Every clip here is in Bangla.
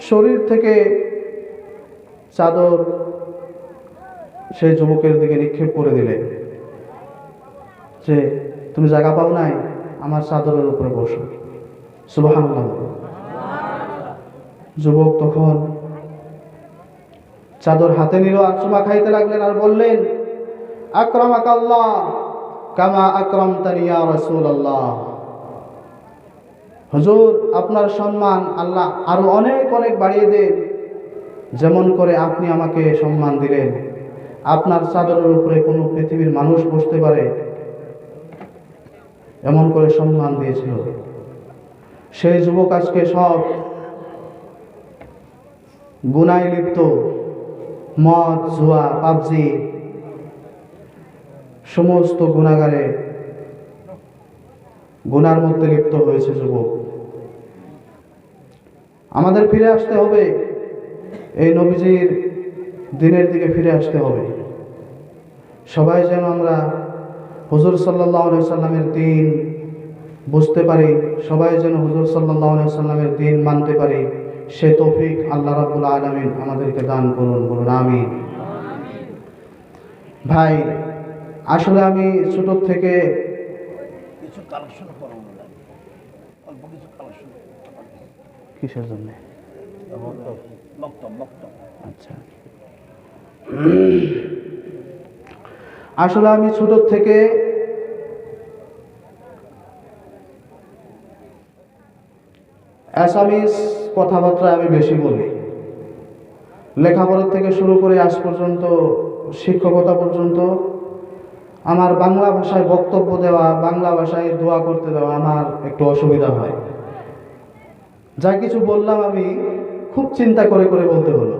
শরীর থেকে চাদর সেই যুবকের দিকে নিক্ষেপ করে দিলেন যে, তুমি জায়গা পাও নাই? আমার চাদরের উপরে বসো। সুবাহ যুবক তখন চাদর হাতে নিল আর চুমা খাইতে লাগলেন আর বললেন আক্রমাক আল্লাহ কামা আক্রম তানিয়া রসুল আল্লাহ হুজুর, আপনার সম্মান আল্লাহ আরও অনেক অনেক বাড়িয়ে দেন। যেমন করে আপনি আমাকে সম্মান দিলেন। আপনার চাদরের উপরে কোনো পৃথিবীর মানুষ বসতে পারে। এমন করে সম্মান দিয়েছিল। সেই যুবক আজকে সব গুনায় লিপ্ত। মদ, জুয়া, পাবজি, সমস্ত গুণাগারে গুনার মধ্যে লিপ্ত হয়েছে যুবক। আমাদের ফিরে আসতে হবে। এই নবীজির দিনের দিকে ফিরে আসতে হবে। সবাই যেন আমরা হুজুর সাল্লাহ সাল্লামের দিন বুঝতে পারি সবাই যেন হুজুর সাল্লাহ সাল্লামের দিন মানতে পারি সে তৌফিক আল্লাহ রাবুল আলমিন আমাদেরকে দান করুন বলুন আমি ভাই আসলে আমি ছোট থেকে কিছু কালেকশন করানো লাগে। অল্প কিছু কালেকশন কিসের জন্য? আচ্ছা। আসলে আমি ছোট থেকে অ্যাসামিস কথাবার্তা আমি বেশি বলি। লেখাপড়া থেকে শুরু করে আজ পর্যন্ত শিক্ষকতা পর্যন্ত আমার বাংলা ভাষায় বক্তব্য দেওয়া, বাংলা ভাষায় দোয়া করতে দেওয়া আমার একটু অসুবিধা হয়। যা কিছু বললাম আমি খুব চিন্তা করে করে বলতে হলো।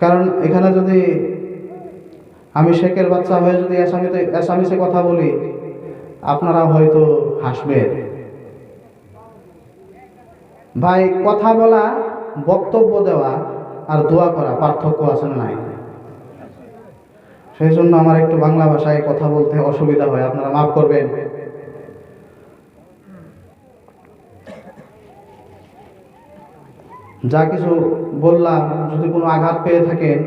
কারণ এখানে যদি আমি শেখের বাচ্চা হয়ে যদি অ্যাসামিতে অ্যাসামিসে কথা বলি, আপনারা হয়তো হাসবেন ভাই, কথা বলা, বক্তব্য দেওয়া আর দোয়া করা পার্থক্য আছে না নাই? সেই জন্য আমার একটু বাংলা ভাষায় কথা বলতে অসুবিধা হয়, আপনারা মাফ করবেন। যা কিছু বললাম, যদি কোনো আঘাত পেয়ে থাকেন,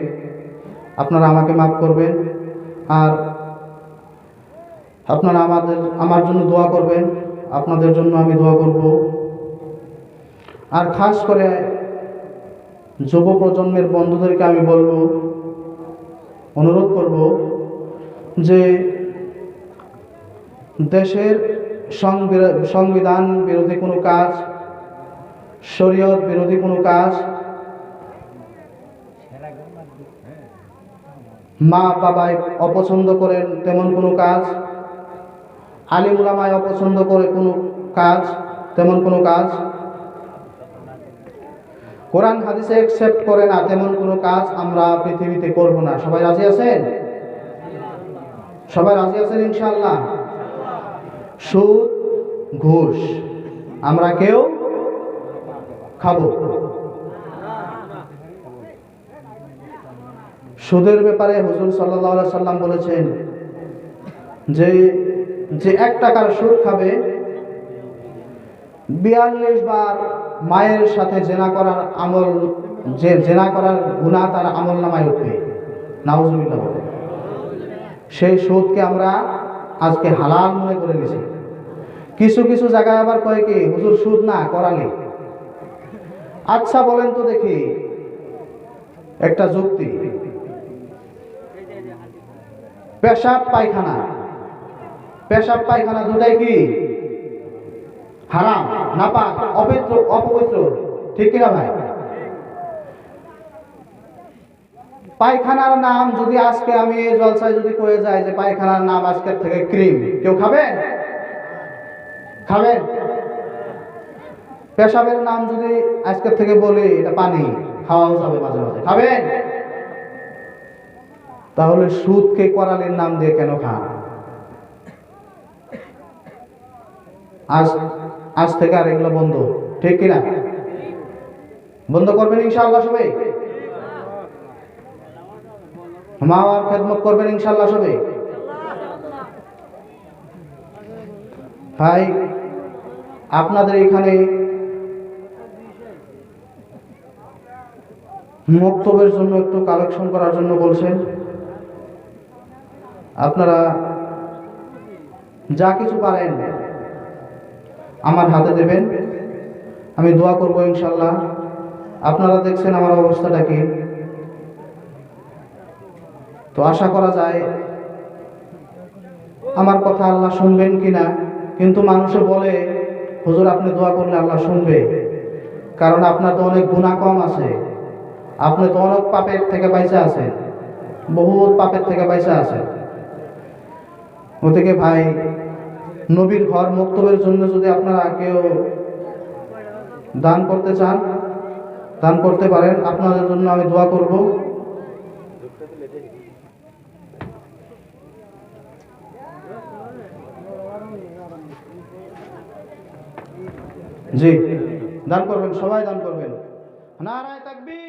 আপনারা আমাকে মাফ করবেন। আর আপনারা আমাদের, আমার জন্য দোয়া করবেন, আপনাদের জন্য আমি দোয়া করব। আর খাস করে যুব প্রজন্মের বন্ধুদেরকে আমি বলব অনুরোধ করব যে দেশের সংবিধান বিরোধী কোনো কাজ, শরীয়ত বিরোধী কোনো কাজ, মা বাবায় অপছন্দ করেন তেমন কোনো কাজ আলিমুলামায় অপছন্দ করে কোনো কাজ, তেমন কোনো কাজ কোরআন হাদিসে অ্যাকসেপ্ট করে না, তেমন কোনো কাজ আমরা পৃথিবীতে করব না। সবাই রাজি আছেন? সবাই রাজি আছেন ইনশাল্লাহ সুদ, ঘুষ, আমরা কেউ খাব? সুদের ব্যাপারে হুজুর সাল্লাহ সাল্লাম বলেছেন যে যে এক টাকার সুদ খাবে, বিয়াল্লিশ বার মায়ের সাথে জেনা করার আমল, যে জেনা করার গুণা তার আমল নামায় উঠবে। নাউজুবিল্লাহ। বলে সেই সুদকে আমরা আজকে হালাল মনে করে নিছি। কিছু কিছু জায়গায় আবার কয় কি, হুজুর, সুদ না, করালে। আচ্ছা বলেন তো দেখি। একটা যুক্তি। পেশাব পায়খানা। পেশাব পায়খানা দুটাই কি? হারাম, নাপাক অপবিত্র অপবিত্র ঠিক কিনা ভাই? পায়খানার নাম যদি আজকে আমি জলসায় যদি কয়ে যাই যে পায়খানার নাম আজকের থেকে ক্রিম, কেউ খাবেন? খাবেন? পেশাবের নাম যদি আজকের থেকে বলি, এটা পানি, খাওয়াও যাবে মাঝে মাঝে। খাবেন? তাহলে সুদকে করালের নাম দিয়ে কেন খান? আজ আজ থেকে আর এগুলো বন্ধ। ঠিক কিনা? বন্ধ করবেন ইনশাআল্লাহ সবাই? মা বাবার খেদমত করবেন ইনশাআল্লাহ সবাই? ভাই, আপনাদের এখানে মক্তবের জন্য একটু কালেকশন করার জন্য বলছেন। আপনারা যা কিছু পারেন আমার হাতে দেবেন। আমি দোয়া করব ইনশাল্লাহ আপনারা দেখছেন আমার অবস্থাটা কি? তো আশা করা যায়, আমার কথা আল্লাহ শুনবেন কিনা? কিন্তু মানুষে বলে, হুজুর, আপনি দোয়া করলে আল্লাহ শুনবে। কারণ আপনার তো অনেক গুণা কম আছে। আপনি তো অনেক পাপের থেকে বাইসা আছেন। বহুত পাপের থেকে বাইসা আছেন। ওদিকে ভাই নবীর ঘর মক্তবের জন্য যদি আপনারা কেউ দান করতে চান, দান করতে পারেন, আপনাদের জন্য আমি দোয়া করব। জি, দান করবেন, সবাই দান করবেন। নারায় তাকবীর।